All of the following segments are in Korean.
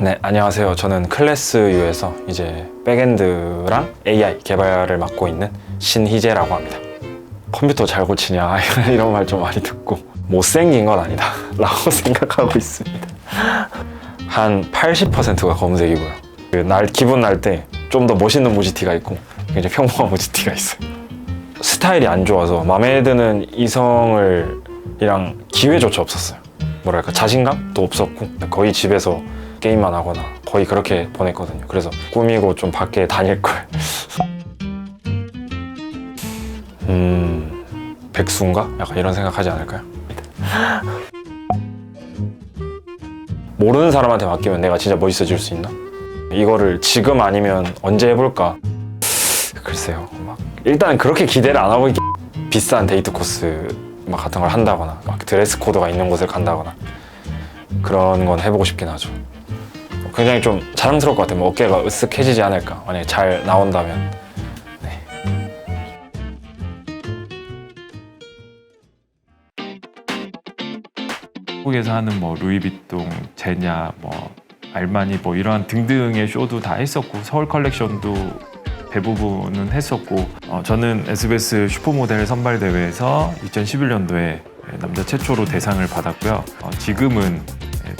네, 안녕하세요. 저는 클래스U에서 이제 백엔드랑 AI 개발을 맡고 있는 신희재라고 합니다. 컴퓨터 잘 고치냐 이런 말 좀 많이 듣고 못생긴 건 아니다 라고 생각하고 있습니다. 한 80%가 검은색이고요. 그날 기분 날 때 좀 더 멋있는 무지티가 있고 굉장히 평범한 무지티가 있어요. 스타일이 안 좋아서 마음에 드는 이성을 이랑 기회조차 없었어요. 뭐랄까 자신감도 없었고 거의 집에서 게임만 하거나 거의 그렇게 보냈거든요. 그래서 꾸미고 좀 밖에 다닐 걸. 음 백수인가? 약간 이런 생각하지 않을까요? 모르는 사람한테 맡기면 내가 진짜 멋있어질 수 있나? 이거를 지금 아니면 언제 해볼까? 글쎄요. 막 일단 그렇게 기대를 안 하고 있- 비싼 데이트 코스 막 같은 걸 한다거나 막 드레스 코드가 있는 곳을 간다거나 그런 건 해보고 싶긴 하죠. 굉장히 좀 자랑스러울 것 같아요. 뭐 어깨가 으쓱해지지 않을까. 만약에 잘 나온다면. 네. 한국에서 하는 뭐 루이비통, 제냐, 뭐 알마니 뭐 이러한 등등의 쇼도 다 했었고 서울 컬렉션도 대부분은 했었고 어, 저는 SBS 슈퍼모델 선발 대회에서 2011년도에 남자 최초로 대상을 받았고요. 어, 지금은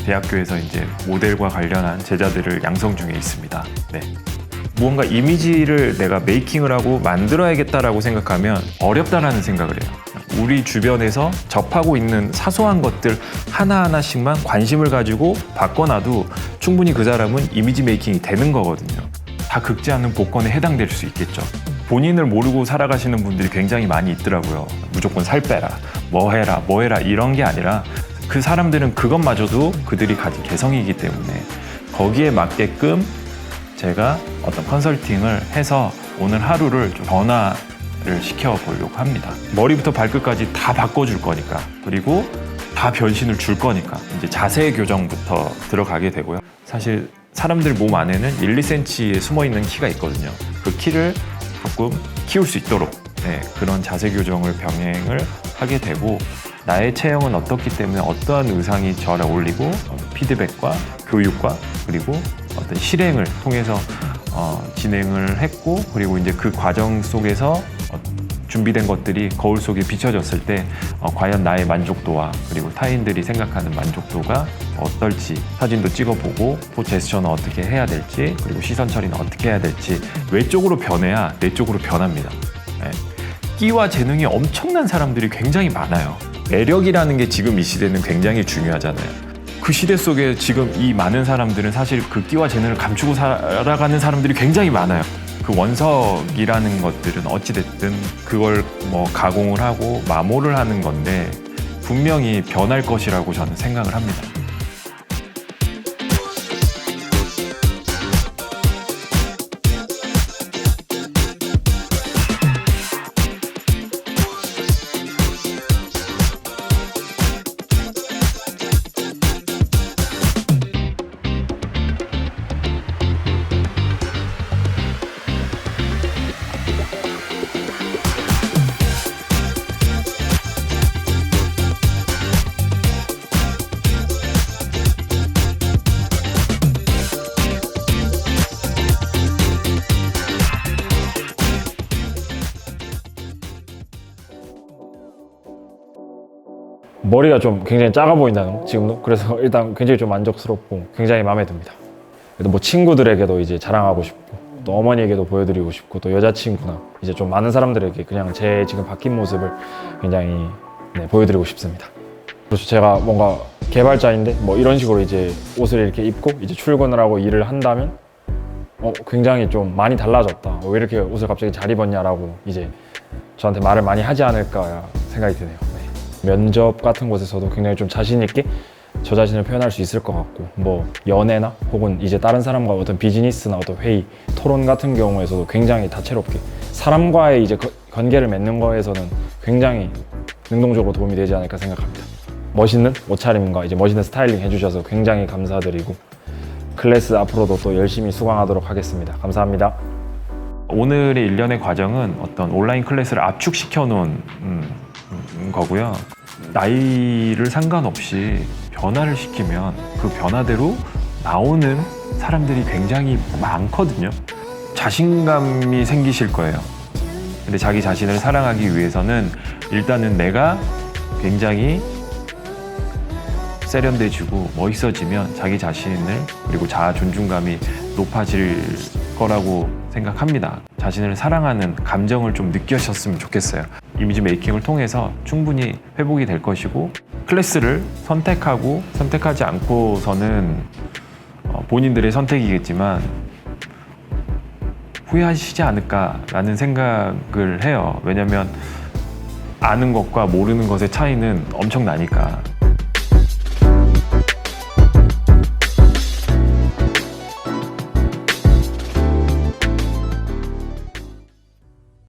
대학교에서 이제 모델과 관련한 제자들을 양성 중에 있습니다. 네. 무언가 이미지를 내가 메이킹을 하고 만들어야겠다라고 생각하면 어렵다라는 생각을 해요. 우리 주변에서 접하고 있는 사소한 것들 하나하나씩만 관심을 가지고 바꿔놔도 충분히 그 사람은 이미지 메이킹이 되는 거거든요. 다 긁지 않는 복권에 해당될 수 있겠죠. 본인을 모르고 살아가시는 분들이 굉장히 많이 있더라고요. 무조건 살 빼라, 뭐 해라, 뭐 해라 이런 게 아니라 그 사람들은 그것마저도 그들이 가진 개성이기 때문에 거기에 맞게끔 제가 어떤 컨설팅을 해서 오늘 하루를 좀 변화를 시켜보려고 합니다. 머리부터 발끝까지 다 바꿔줄 거니까 그리고 다 변신을 줄 거니까 이제 자세 교정부터 들어가게 되고요. 사실 사람들 몸 안에는 1, 2cm에 숨어 있는 키가 있거든요. 그 키를 조금 키울 수 있도록 네, 그런 자세 교정을 병행을 하게 되고 나의 체형은 어떻기 때문에 어떠한 의상이 저를 어, 피드백과 교육과 그리고 어떤 실행을 통해서 어, 진행을 했고 그리고 이제 그 과정 속에서 어, 준비된 것들이 거울 속에 비춰졌을 때 어, 과연 나의 만족도와 그리고 타인들이 생각하는 만족도가 어떨지 사진도 찍어보고 포 제스처는 어떻게 해야 될지 그리고 시선 처리는 어떻게 해야 될지 외쪽으로 변해야 내 쪽으로 변합니다. 예. 끼와 재능이 엄청난 사람들이 굉장히 많아요. 매력이라는 게 지금 이 시대는 굉장히 중요하잖아요. 그 시대 속에 지금 이 많은 사람들은 사실 그 끼와 재능을 감추고 살아가는 사람들이 굉장히 많아요. 그 원석이라는 것들은 어찌됐든 그걸 뭐 가공을 하고 마모를 하는 건데 분명히 변할 것이라고 저는 생각을 합니다. 머리가 좀 굉장히 작아 보인다는 거, 지금도 그래서 일단 굉장히 좀 만족스럽고 굉장히 마음에 듭니다. 그래도 뭐 친구들에게도 이제 자랑하고 싶고 또 어머니에게도 보여드리고 싶고 또 여자친구나 이제 좀 많은 사람들에게 그냥 제 지금 바뀐 모습을 굉장히 네, 보여드리고 싶습니다. 그래서 제가 뭔가 개발자인데 뭐 이런 식으로 이제 옷을 이렇게 입고 이제 출근을 하고 일을 한다면 어, 굉장히 좀 많이 달라졌다. 어, 왜 이렇게 옷을 갑자기 잘 입었냐라고 이제 저한테 말을 많이 하지 않을까 생각이 드네요. 네. 면접 같은 곳에서도 굉장히 좀 자신 있게 저 자신을 표현할 수 있을 것 같고 뭐 연애나 혹은 이제 다른 사람과 어떤 비즈니스나 어떤 회의, 토론 같은 경우에서도 굉장히 다채롭게 사람과의 이제 거- 관계를 맺는 거에서는 굉장히 능동적으로 도움이 되지 않을까 생각합니다. 멋있는 옷차림과 이제 멋있는 스타일링 해주셔서 굉장히 감사드리고 클래스 앞으로도 또 열심히 수강하도록 하겠습니다. 감사합니다. 오늘의 일련의 과정은 어떤 온라인 클래스를 압축시켜 놓은 음, 음, 거고요. 나이를 상관없이 변화를 시키면 그 변화대로 나오는 사람들이 굉장히 많거든요. 자신감이 생기실 거예요. 근데 자기 자신을 사랑하기 위해서는 일단은 내가 굉장히 세련돼지고 멋있어지면 자기 자신을 그리고 자아 존중감이 높아질 거라고 생각합니다. 자신을 사랑하는 감정을 좀 느끼셨으면 좋겠어요. 이미지 메이킹을 통해서 충분히 회복이 될 것이고 클래스를 선택하고 선택하지 않고서는 어, 본인들의 선택이겠지만 후회하시지 않을까라는 생각을 해요. 왜냐하면 아는 것과 모르는 것의 차이는 엄청나니까